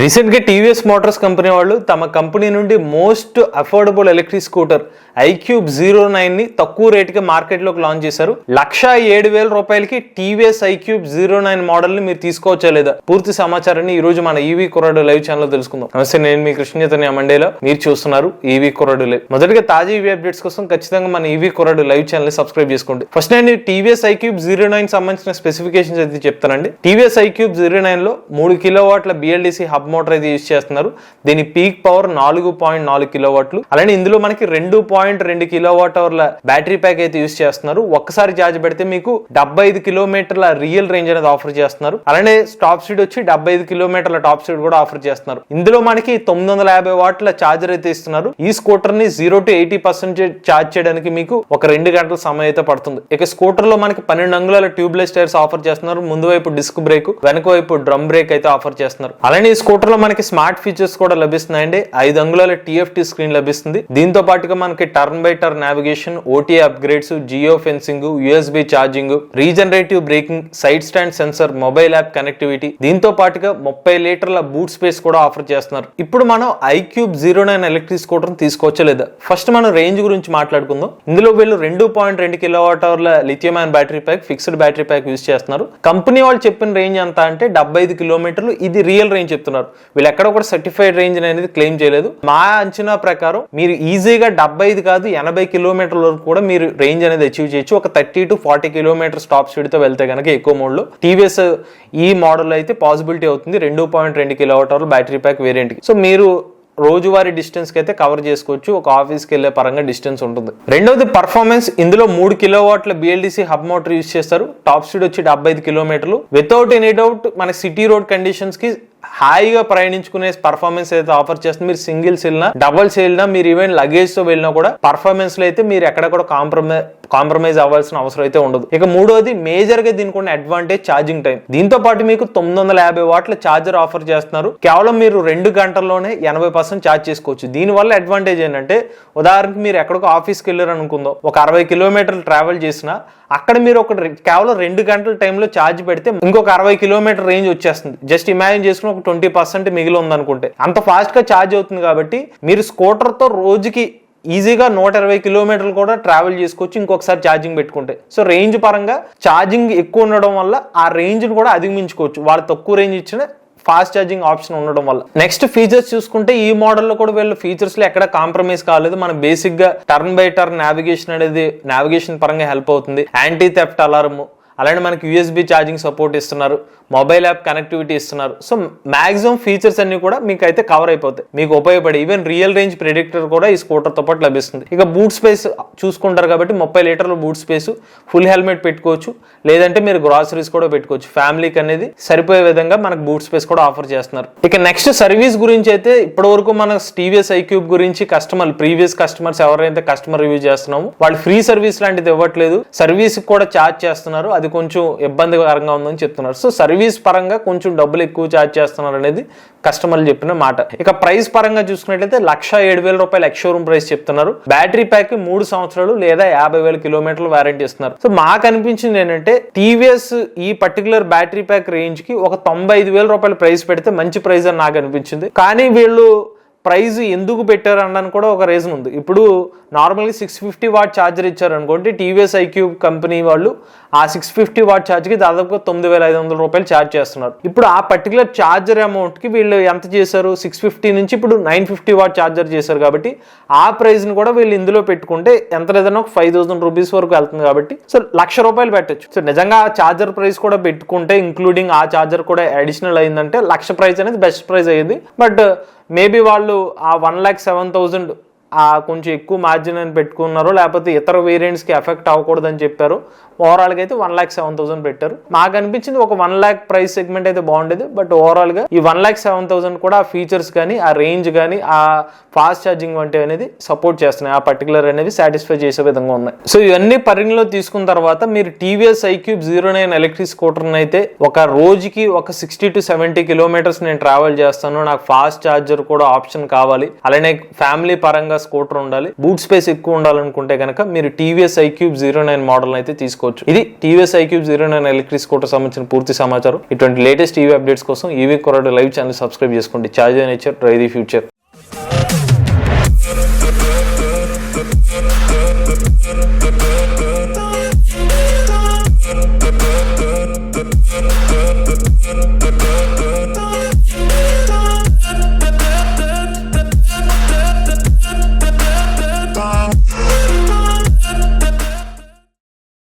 రీసెంట్గా TVS Motors company వాళ్ళు తమ కంపెనీ నుండి most affordable electric scooter iQube zero నైన్ని తక్కువ రేటుకి మార్కెట్లోకి లాంచ్ చేశారు. లక్ష ఏడు వేల రూపాయలకి టీవీఎస్ ఐక్యూబ్ జీరో నైన్ మోడల్ని మీరు తీసుకోవచ్చా లేదా? పూర్తి సమాచారాన్ని ఈ రోజు మన ఈవీ కొరడు లైవ్ ఛానల్ తెలుసుకుందాం. నమస్తే నేను మీ కృష్ణ మండేలో. మీరు చూస్తున్నారు ఈవీ కొరడు లైవ్. మొదటిగా తాజా ఈవీ అప్డేట్స్ కోసం ఖచ్చితంగా మన ఈవీ కొరడు లైవ్ ఛానల్ సబ్స్క్రైబ్ చేసుకోండి. ఫస్ట్ నేను టీవీఎస్ ఐక్యూబ్ జీరో నైన్ సంబంధించిన స్పెసిఫికేషన్స్ అయితే చెప్తానండి. టీవీఎస్ ఐక్యూబ్ జీరో నైన్లో మూడు కిలో వాట్ల బిఎల్డిసి హబ్ మోటార్ అయితే యూజ్ చేస్తున్నారు. దీని పీక్ పవర్ నాలుగు పాయింట్ నాలుగు కిలో వాట్లు అలానే ఇందులో మనకి రెండు పాయింట్ రెండు కిలో వాట్ అవర్ల బ్యాటరీ ప్యాక్ అయితే యూజ్ చేస్తున్నారు. ఒక్కసారి ఛార్జ్ పెడితే మీకు డెబ్బై ఐదు కిలోమీటర్ల రియల్ రేంజ్ అనేది ఆఫర్ చేస్తున్నారు. అలానే టాప్ స్పీడ్ వచ్చి డెబ్బై ఐదు కిలోమీటర్ల టాప్ స్పీడ్ కూడా ఆఫర్ చేస్తున్నారు. ఇందులో మనకి తొమ్మిది వందల యాభై వాట్ల ఛార్జర్ అయితే ఇస్తున్నారు. ఈ స్కూటర్ని zero to eighty percent charge చేయడానికి మీకు ఒక రెండు గంటల సమయం అయితే పడుతుంది. ఇక స్కూటర్లో మనకి పన్నెండు అంగుళాల ట్యూబ్లెస్ టైర్స్ ఆఫర్ చేస్తున్నారు. ముందు వైపు డిస్క్ బ్రేక్ వెనక వైపు డ్రమ్ బ్రేక్ అయితే ఆఫర్ చేస్తున్నారు. అలానే ఈ స్కూటర్లో మనకి స్మార్ట్ ఫీచర్స్ కూడా లభిస్తున్నాయండి. ఐదు అంగుళాల టీఎఫ్టీ స్క్రీన్ లభిస్తుంది. దీంతో పాటుగా మనకి turn by turn navigation OT upgrades geofencing USB charging regenerative braking side stand sensor mobile app connectivity. దీంతో పాటుగా ముప్పై లీటర్ల బూట్ స్పేస్ కూడా ఆఫర్ చేస్తున్నారు. ఇప్పుడు మనం iQube zero nine electric scooter తీసుకోవచ్చా లేదా? ఫస్ట్ మనం రేంజ్ గురించి మాట్లాడుకుందాం. ఇందులో వీళ్ళు రెండు పాయింట్ రెండు kilo అవర్ల lithium ion battery pack fixed battery pack use చేస్తున్నారు. కంపెనీ వాళ్ళు చెప్పిన రేంజ్ ఎంత అంటే డెబ్బై ఐదు కిలోమీటర్లు. ఇది రియల్ రేంజ్ చెప్తున్నారు. వీళ్ళు ఎక్కడ కూడా సర్టిఫైడ్ రేంజ్ అనేది క్లెయిమ్ చేయలేదు. మా అంచనా ప్రకారం మీరు ఈజీగా డెబ్బై ఐదు కాదు ఎనభై కిలోమీటర్ల వరకు కూడా మీరు రేంజ్ అనేది అచీవ్ చేయొచ్చు. ఒక thirty to forty kilometres top స్పీడ్తో వెళ్తే కనుక ఎక్కువ మోడ్లో టీవీఎస్ ఈ మోడల్ అయితే పాసిబిలిటీ అవుతుంది. రెండు పాయింట్ రెండు కిలో బ్యాటరీ ప్యాక్ వేరియంట్కి సో మీరు రోజువారీ డిస్టెన్స్కి అయితే కవర్ చేసుకోవచ్చు. ఒక ఆఫీస్కి వెళ్ళే పరంగా డిస్టెన్స్ ఉంటుంది. రెండవది పర్ఫార్మెన్స్ ఇందులో మూడు కిలో వాట్ల బిఎల్డిసి హబ్ మోటార్ యూస్ చేస్తారు. టాప్ స్పీడ్ వచ్చి డెబ్బై ఐదు కిలోమీటర్లు. వితౌట్ ఎనీ డౌట్ మన సిటీ రోడ్ కండిషన్స్కి హాయిగా ప్రయాణించుకునే పర్ఫార్మెన్స్ అయితే ఆఫర్ చేస్తుంది మీరు సింగిల్స్ వెళ్ళినా డబల్స్ వెళ్ళినా మీరు ఈవెన్ లగేజ్తో వెళ్ళినా కూడా పర్ఫార్మెన్స్లో అయితే మీరు ఎక్కడ కూడా కాంప్రమైజ్ కాంప్రమైజ్ అవ్వాల్సిన అవసరం అయితే ఉండదు. ఇక మూడోది మేజర్గా దీనికి ఉన్న అడ్వాంటేజ్ ఛార్జింగ్ టైం దీంతో పాటు మీకు తొమ్మిది వందల యాభై వాట్ల ఛార్జర్ ఆఫర్ చేస్తున్నారు. కేవలం మీరు రెండు గంటల్లోనే ఎనభై పర్సెంట్ ఛార్జ్ చేసుకోవచ్చు. దీని వల్ల అడ్వాంటేజ్ ఏంటంటే ఉదాహరణకి మీరు ఎక్కడికో ఆఫీస్కి వెళ్ళారు అనుకుందో. ఒక అరవై కిలోమీటర్లు ట్రావెల్ చేసినా అక్కడ మీరు ఒక కేవలం రెండు గంటల టైంలో ఛార్జ్ పెడితే ఇంకొక అరవై కిలోమీటర్ రేంజ్ వచ్చేస్తుంది. జస్ట్ ఇమాజిన్ చేసుకుని ఒక ట్వంటీ పర్సెంట్ మిగిలి ఉందనుకుంటే అంత ఫాస్ట్గా ఛార్జ్ అవుతుంది కాబట్టి మీరు స్కూటర్తో రోజుకి ఈజీగా నూట ఇరవై కిలోమీటర్లు కూడా ట్రావెల్ చేసుకోవచ్చు ఇంకొకసారి ఛార్జింగ్ పెట్టుకుంటే. సో రేంజ్ పరంగా ఛార్జింగ్ ఎక్కువ ఉండడం వల్ల ఆ రేంజ్ కూడా అధిగమించుకోవచ్చు. వాళ్ళు తక్కువ రేంజ్ ఇచ్చిన ఫాస్ట్ ఛార్జింగ్ ఆప్షన్ ఉండడం వల్ల. నెక్స్ట్ ఫీచర్స్ చూసుకుంటే ఈ మోడల్లో కూడా వీళ్ళు ఫీచర్స్లో ఎక్కడ కాంప్రమైజ్ కాలేదు. మన బేసిక్గా టర్న్ బై టర్న్ నావిగేషన్ అనేది నావిగేషన్ పరంగా హెల్ప్ అవుతుంది. యాంటీ థెఫ్ట్ అలారం అలానే మనకి యూఎస్బీ ఛార్జింగ్ సపోర్ట్ ఇస్తున్నారు మొబైల్ యాప్ కనెక్టివిటీ ఇస్తున్నారు. సో మాక్సిమం ఫీచర్స్ అన్ని కూడా మీకు అయితే కవర్ అయిపోతాయి. మీకు ఉపయోగపడే ఈవెన్ రియల్ రేంజ్ ప్రిడిక్టర్ కూడా ఈ స్కూటర్తో పాటు లభిస్తుంది. ఇక బూట్ స్పేస్ చూసుకుంటారు కాబట్టి ముప్పై లీటర్ల బూట్ స్పేస్ ఫుల్ హెల్మెట్ పెట్టుకోవచ్చు. లేదంటే మీరు గ్రాసరీస్ కూడా పెట్టుకోవచ్చు. ఫ్యామిలీకి అనేది సరిపోయే విధంగా మనకు బూట్ స్పేస్ కూడా ఆఫర్ చేస్తున్నారు. ఇక నెక్స్ట్ సర్వీస్ గురించి అయితే ఇప్పటి వరకు మన టీవీఎస్ ఐక్యూబ్ గురించి కస్టమర్ ప్రీవియస్ కస్టమర్స్ ఎవరైతే కస్టమర్ రివ్యూ చేస్తున్నామో వాళ్ళు ఫ్రీ సర్వీస్ లాంటిది ఇవ్వట్లేదు. సర్వీస్ కూడా ఛార్జ్ చేస్తున్నారు. అది కొంచెం ఇబ్బందికరంగా ఉందని చెప్తున్నారు. సో సర్వీస్ పరంగా కొంచెం డబ్బులు ఎక్కువ ఛార్జ్ చేస్తున్నారు అనేది కస్టమర్లు చెప్పిన మాట. ఇక ప్రైస్ పరంగా చూసుకున్నట్లయితే లక్ష ఏడు వేల రూపాయలు ఎక్స్షోరూమ్ ప్రైస్ చెప్తున్నారు. బ్యాటరీ ప్యాక్ మూడు సంవత్సరాలు లేదా యాభై వేల కిలోమీటర్లు వారంటీ ఇస్తున్నారు. సో మాకు అనిపించింది ఏంటంటే టీవీఎస్ ఈ పర్టికులర్ బ్యాటరీ ప్యాక్ రేంజ్కి ఒక తొంభై ఐదు వేల రూపాయల ప్రైస్ పెడితే మంచి ప్రైస్ అని నాకు అనిపించింది. కానీ వీళ్ళు ప్రైజ్ ఎందుకు పెట్టారు అనడానికి కూడా ఒక రీజన్ ఉంది. ఇప్పుడు నార్మల్గా సిక్స్ ఫిఫ్టీ వాట్ ఛార్జర్ ఇచ్చారు అనుకోండి టీవీఎస్ ఐక్యూబ్ కంపెనీ వాళ్ళు ఆ సిక్స్ ఫిఫ్టీ వాట్ ఛార్జ్కి దాదాపుగా తొమ్మిది వేల ఐదు వందల రూపాయలు ఛార్జ్ చేస్తున్నారు. ఇప్పుడు ఆ పర్టికులర్ ఛార్జర్ అమౌంట్కి వీళ్ళు ఎంత చేశారు? సిక్స్ ఫిఫ్టీ నుంచి ఇప్పుడు నైన్ ఫిఫ్టీ వాట్ ఛార్జర్ చేశారు కాబట్టి ఆ ప్రైస్ని కూడా వీళ్ళు ఇందులో పెట్టుకుంటే ఎంత లేదన్నా ఒక ఫైవ్ థౌసండ్ రూపీస్ వరకు వెళ్తుంది కాబట్టి సో లక్ష రూపాయలు పెట్టచ్చు. సో నిజంగా ఆ ఛార్జర్ ప్రైస్ కూడా పెట్టుకుంటే ఇంక్లూడింగ్ ఆ ఛార్జర్ కూడా అడిషనల్ అయిందంటే లక్ష ప్రైస్ అనేది బెస్ట్ ప్రైస్ అయ్యింది. బట్ మేబీ వాళ్ళు ఆ వన్ ల్యాక్ సెవెన్ థౌజండ్ కొంచెం ఎక్కువ మార్జిన్ అని పెట్టుకున్నారు లేకపోతే ఇతర వేరియంట్స్కి ఎఫెక్ట్ అవ్వకూడదని చెప్పారు. ఓవరాల్గా అయితే వన్ ల్యాక్ సెవెన్ థౌసండ్ పెట్టారు. మాకు అనిపించింది ఒక వన్ ల్యాక్ ప్రైస్ సెగ్మెంట్ అయితే బాగుండేది బట్ ఓవరాల్గా ఈ వన్ ల్యాక్ సెవెన్ థౌసండ్ కూడా ఆ ఫీచర్స్ కానీ ఆ రేంజ్ కానీ ఆ ఫాస్ట్ ఛార్జింగ్ వంటివి అనేది సపోర్ట్ చేస్తున్నాయి. ఆ పర్టికులర్ అనేది సాటిస్ఫై చేసే విధంగా ఉన్నాయి. సో ఇవన్నీ పరిగణలో తీసుకున్న తర్వాత మీరు TVS iQube zero nine electric స్కూటర్ని అయితే ఒక రోజుకి ఒక సిక్స్టీ టు సెవెంటీ కిలోమీటర్స్ నేను ట్రావెల్ చేస్తాను. నాకు ఫాస్ట్ ఛార్జర్ కూడా ఆప్షన్ కావాలి. అలానే ఫ్యామిలీ పరంగా స్కూటర్ ఉండాలి. బూట్ స్పేస్ ఎక్కువ ఉండాలనుకుంటే కనుక మీరు TVS iQube zero nine model అయితే తీసుకోవచ్చు. ఇది TVS iQube zero nine electric scooter సంబంధించిన పూర్తి సమాచారం. ఇటువంటి లేటెస్ట్ టీవీ అప్డేట్స్ కోసం ఈవీ కొరడు లైవ్ ఛానల్ సబ్స్క్రైబ్ చేసుకోండి. Charge nature drive the future.